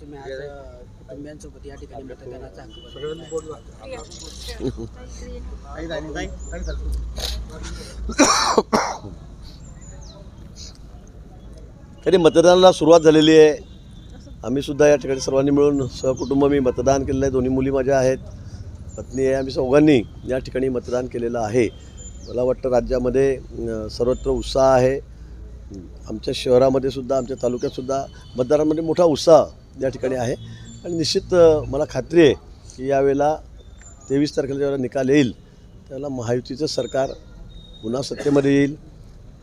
तुम्ही आज कुटुंबियांसोबत या ठिकाणी मतदानाचा हक्क. तरी मतदानाला सुरुवात झालेली आहे. आम्ही सुद्धा या ठिकाणी सर्वांनी मिळून सहकुटुंब मी मतदान केलेलं आहे. दोन्ही मुली माझ्या आहेत. पत्नी आहे. आम्ही चौघांनी या ठिकाणी मतदान केलेलं आहे. मला वाटतं राज्यामध्ये सर्वत्र उत्साह आहे. आमच्या शहरामध्ये सुद्धा आमच्या तालुक्यात सुद्धा मतदारांमध्ये मोठा उत्साह या ठिकाणी आहे. आणि निश्चित मला खात्री आहे की यावेळेला तेवीस तारखेला जेव्हा निकाल येईल त्यावेळेला महायुतीचं सरकार पुन्हा सत्तेमध्ये येईल.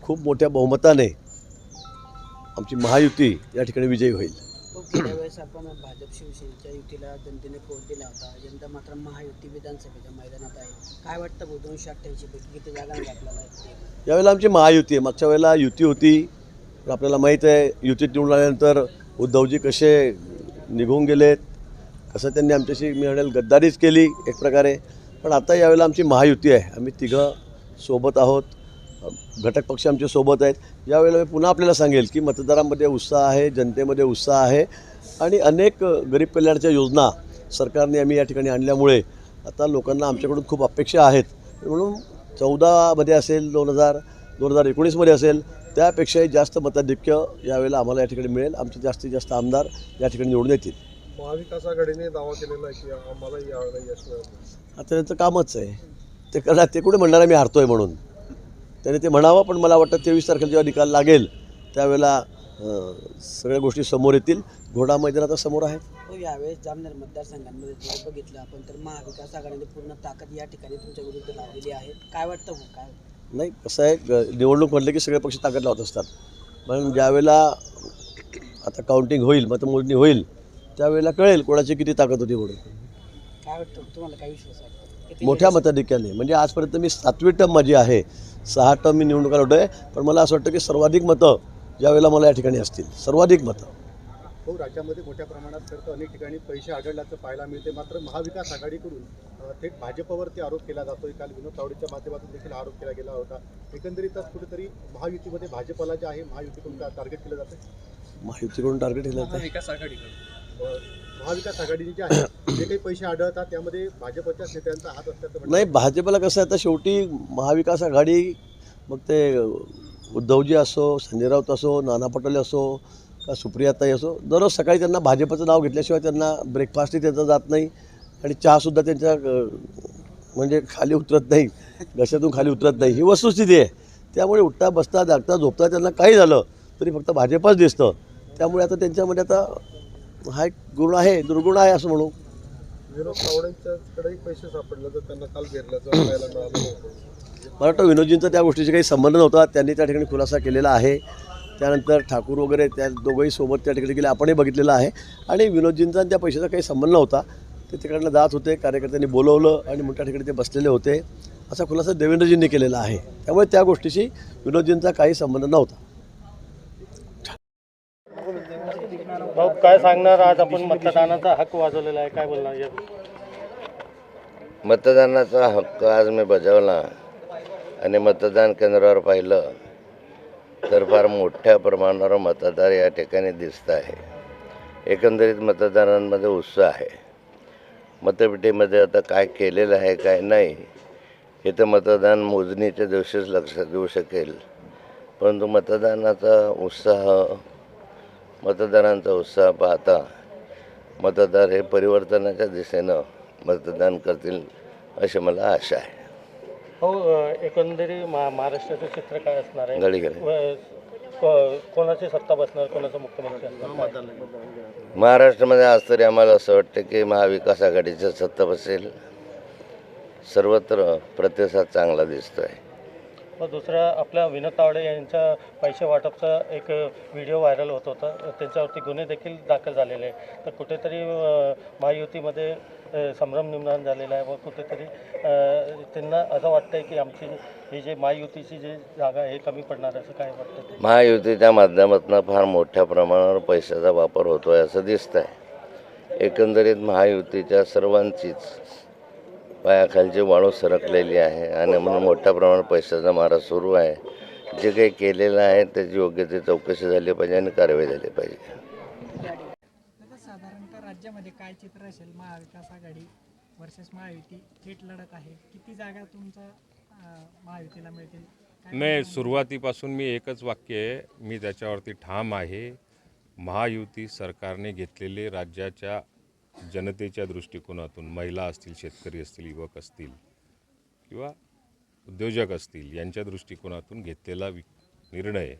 खूप मोठ्या बहुमताने आमची महायुती या ठिकाणी विजयी होईल. हो, गेल्या वेळेस आपण भाजप शिवसेनेच्या युतीला जनतेने कोट दिला होता. यंदा मात्र महायुती विधानसभेच्या मैदानात आहे. काय वाटतं दोनशे अठ्ठ्याऐंशी पैकी किती जागा आपल्याला? यावेळेला आमची महायुती आहे. मागच्या वेळेला युती होती. आपल्याला माहीत आहे युतीत निवडून आल्यानंतर उद्धवजी कसे निघून गेलेत कसं त्यांनी आमच्याशी मी म्हणेल गद्दारीच केली एक प्रकारे. पण आता यावेळेला आमची महायुती आहे. आम्ही तिघं सोबत आहोत. घटक पक्ष आमचे सोबत आहेत. यावेळेला मी पुन्हा आपल्याला सांगेल की मतदारांमध्ये उत्साह आहे जनतेमध्ये उत्साह आहे आणि अनेक गरीब कल्याणाच्या योजना सरकारने आम्ही या ठिकाणी आणल्यामुळे आता लोकांना आमच्याकडून खूप अपेक्षा आहेत. म्हणून चौदामध्ये असेल दोन हजार दोन हजार एकोणीसमध्ये असेल त्यापेक्षाही जास्त मताधिक्य यावेळेला आम्हाला या ठिकाणी मिळेल. आमचे जास्तीत जास्त आमदार या ठिकाणी निवडून येतील. महाविकास आघाडीने दावा केलेला आहे की आम्हाला यावेळेला यश मिळालं. आता त्यांचं कामच आहे. ते करणार ते कुठे म्हणणार मी हारतोय म्हणून? त्याने ते म्हणावं पण मला वाटतं तेवीस तारखेला जेव्हा निकाल लागेल त्यावेळेला सगळ्या गोष्टी समोर येतील. घोडा मैदान आता समोर आहे. हो यावेळेस जामनेर मतदारसंघांमध्ये जर बघितलं आपण. तर महाविकास आघाडीने पूर्ण ताकद या ठिकाणी तुमच्या विरुद्ध लावलेली आहे. काय वाटतं भाऊ काय? नाही कसं आहे ग- निवडणूक म्हटलं की सगळे पक्ष ताकद लावत असतात. पण ज्यावेळेला आता काउंटिंग होईल मतमोजणी होईल त्यावेळेला कळेल कोणाची किती ताकद होती म्हणून. काय वाटतं? तुम्हाला काय विश्वास आहे? किती मोठ्या मताधिक्याने. म्हणजे आजपर्यंत मी सातवी टर्म माझी आहे. सहा टर्म मी निवडणुका लढवतोय पण मला असं वाटतं की सर्वाधिक मतं ज्यावेळेला मला या ठिकाणी असतील. सर्वाधिक मतं. हो राज्यामध्ये मोठ्या प्रमाणात खरं तर अनेक ठिकाणी पैसे आढळल्याचं पाहायला मिळते. मात्र महाविकास आघाडीकडून थेट भाजपवरती आरोप केला जातोय. काल विनोद तावडेच्या माध्यमातून देखील आरोप केला गेला होता. एकंदरीतच कुठेतरी महायुतीमध्ये भाजपला जे आहे महायुतीकडून का टार्गेट केलं जातं महायुतीकडून टार्गेट केलं जातं अ, महाविकास आघाडीने जे आहे जे काही पैसे आढळतात त्यामध्ये भाजपच्या नेत्यांचा हात असल्याचं. नाही भाजपला कसं आहे आता शेवटी महाविकास आघाडी मग ते उद्धवजी असो संजय राऊत असो नाना पटोले असो का सुप्रियाताई असो दररोज सकाळी त्यांना भाजपचं नाव घेतल्याशिवाय त्यांना ब्रेकफास्टही त्यांचा जात नाही आणि चहासुद्धा त्यांच्या म्हणजे खाली उतरत नाही घशातून खाली उतरत नाही. ही वस्तुस्थिती आहे. त्यामुळे उठता बसता जागता झोपता त्यांना काही झालं तरी फक्त भाजपच दिसतं. त्यामुळे आता त्यांच्यामध्ये आता हा एक गुण आहे दुर्गुण आहे असं म्हणू. विनोद तावडेंच्याकडेही पैसे सापडले तर त्यांना काल घेरल्याचं मला वाटतं विनोदजींचा त्या गोष्टीशी काही संबंध नव्हता त्यांनी त्या ठिकाणी खुलासा केलेला आहे. त्यानंतर ठाकूर वगैरे त्या दोघंही सोबत त्या ठिकाणी गेले. आपणही बघितलेलं आहे. आणि विनोदजींचा आणि त्या पैशाचा काही संबंध नव्हता. ते तिकडनं जात होते कार्यकर्त्यांनी बोलवलं आणि मग त्या ठिकाणी ते बसलेले होते. असा खुलासा देवेंद्रजींनी केलेला आहे. त्यामुळे त्या गोष्टीशी विनोदजींचा काही संबंध नव्हता. भाऊ काय सांगणार आज आपण मतदानाचा हक्क वाजवलेला आहे? काय बोलणार या? मतदानाचा हक्क आज मी बजावला. आणि मतदान केंद्रावर पाहिलं. तर फार मोठ्या प्रमाणावर मतदार या ठिकाणी दिसत आहे. एकंदरीत मतदारांमध्ये उत्साह आहे. मतपेटीमध्ये आता काय केलेलं आहे काय नाही हे तर मतदान मोजणीच्या दिवशीच लक्षात येऊ शकेल. परंतु मतदानाचा उत्साह मतदारांचा उत्साह पाहता मतदार हे परिवर्तनाच्या दिशेनं मतदान करतील अशी मला आशा आहे. हो अ, एकंदरीत मा महाराष्ट्राचं चित्र काय असणार आहे? को- कोणाची सत्ता बसणार कोणाचा मुख्यमंत्री असणार? महाराष्ट्रामध्ये आज तरी आम्हाला असं वाटतं की महाविकास आघाडीचं सत्ता बसेल. सर्वत्र प्रतिसाद चांगला दिसतो आहे व दुसरा आपल्या विनोद तावडे यांच्या पैसे वाटपचा एक व्हिडिओ व्हायरल होत होता. त्यांच्यावरती गुन्हे देखील दाखल झालेले आहे तर कुठेतरी अ, महायुतीमध्ये संभ्रम निर्माण झालेला आहे व कुठेतरी त्यांना असं वाटतंय की आमची ही जे महायुतीची जी जागा आहे हे कमी पडणार असं काय वाटतं महायुतीच्या माध्यमातून फार मोठ्या प्रमाणावर पैशाचा वापर होतो आहे असं दिसतं आहे एकंदरीत महायुतीच्या सर्वांचीच पायाखालची वाळू सरकलेली आहे आणि म्हणून मोठ्या प्रमाणात पैशाचा मारा सुरू आहे. जे काही केलेलं आहे त्याची योग्य ती चौकशी झाली पाहिजे आणि कारवाई झाली पाहिजे. राज्यामध्ये काय चित्र असेल? महाविकास आघाडी वर्सेस महायुती थेट लढत आहे. किती जागा तुमचा महायुतीला मिळतील? नाही सुरुवातीपासून मी एकच वाक्य आहे. मी त्याच्यावरती ठाम आहे. महायुती सरकारने घेतलेले राज्याच्या जनतेच्या दृष्टिकोनातून महिला असतील शेतकरी असतील युवक असतील किंवा उद्योजक असतील यांच्या दृष्टिकोनातून घेतलेला वि निर्णय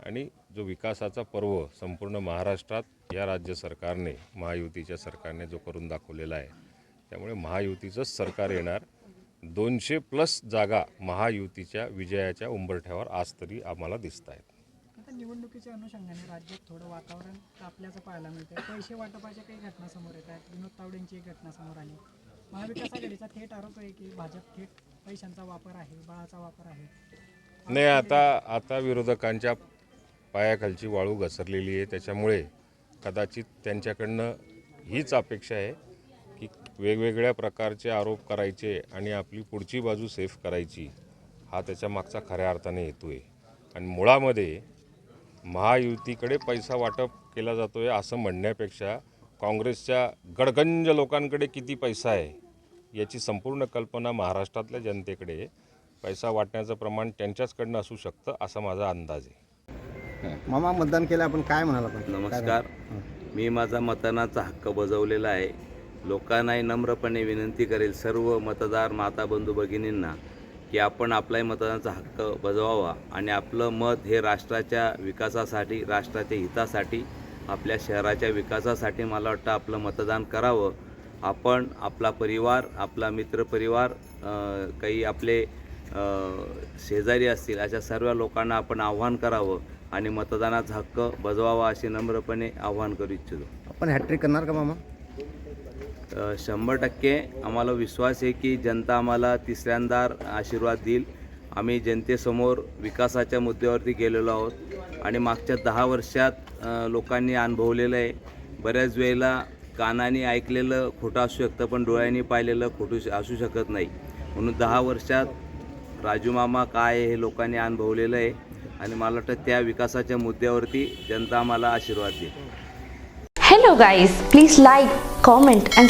आणि जो विकासाचा पर्व संपूर्ण महाराष्ट्रात या राज्य सरकारने महायुतीच्या सरकारने जो करून दाखवलेला आहे त्यामुळे महायुतीचंच सरकार येणार. दोनशे प्लस जागा महायुतीच्या विजयाच्या उंबरठ्यावर आज तरी आम्हाला दिसत आहेत. निवडणुकीच्या अनुषंगाने राज्यात थोडं वातावरण तापल्याचं पाहायला मिळतं पैसे वाटपाच्या काही घटना समोर येत आहेत. विनोद तावडेंची एक घटना समोर आली. महाविकास आघाडीचा थेट आरोप आहे की भाजप थेट पैशांचा वापर आहे बळाचा वापर आहे. नाही आता आता विरोधकांच्या पायाखालची वाळू घसरलेली आहे. त्याच्यामुळे कदाचित त्यांच्याकडनं हीच अपेक्षा आहे की वेगवेगळ्या प्रकारचे आरोप करायचे आणि आपली पुढची बाजू सेफ करायची हा त्याच्या मागचा खऱ्या अर्थाने हेतू आहे. आणि मुळामध्ये महायुतीकडे पैसा वाटप केला जातो आहे असं म्हणण्यापेक्षा काँग्रेसच्या गडगंज लोकांकडे किती पैसा आहे याची संपूर्ण कल्पना महाराष्ट्रातल्या जनतेकडे पैसा वाटण्याचं प्रमाण त्यांच्याचकडनं असू शकतं असा माझा अंदाज आहे. मामा मतदान केलं आपण काय म्हणाल आपण? नमस्कार. मी माझा मतदानाचा हक्क बजावलेला आहे. लोकांनाही नम्रपणे विनंती करेल सर्व मतदार माता बंधू भगिनींना की आपण आपलाही मतदानाचा हक्क बजवावा आणि आपलं मत हे राष्ट्राच्या विकासासाठी राष्ट्राच्या हितासाठी आपल्या शहराच्या विकासासाठी मला वाटतं आपलं मतदान करावं. आपण आपला परिवार आपला मित्रपरिवार काही आपले शेजारी असतील अशा सर्व लोकांना आपण आव्हान करावं. आणि मतदानाचा हक्क बजवावा असे नम्रपणे आव्हान करू इच्छितो. आपण हॅट्रिक करणार का मामा? अ, शंभर टक्के आम्हाला विश्वास आहे की जनता आम्हाला तिसऱ्यांदा आशीर्वाद देईल. आम्ही जनतेसमोर विकासाच्या मुद्द्यावरती गेलेलो आहोत आणि मागच्या दहा वर्षात अ, लोकांनी अनुभवलेलं आहे. बऱ्याच वेळेला कानाने ऐकलेलं खोटं असू शकतं पण डोळ्यांनी पाहिलेलं खोटू श- असू शकत नाही. म्हणून दहा वर्षात राजू मामा काय आहे हे लोकांनी अनुभवलेलं आहे. आणि मला वाटतं त्या विकासाच्या मुद्द्यावरती जनता आम्हाला आशीर्वाद देईल. Hello guys please like comment and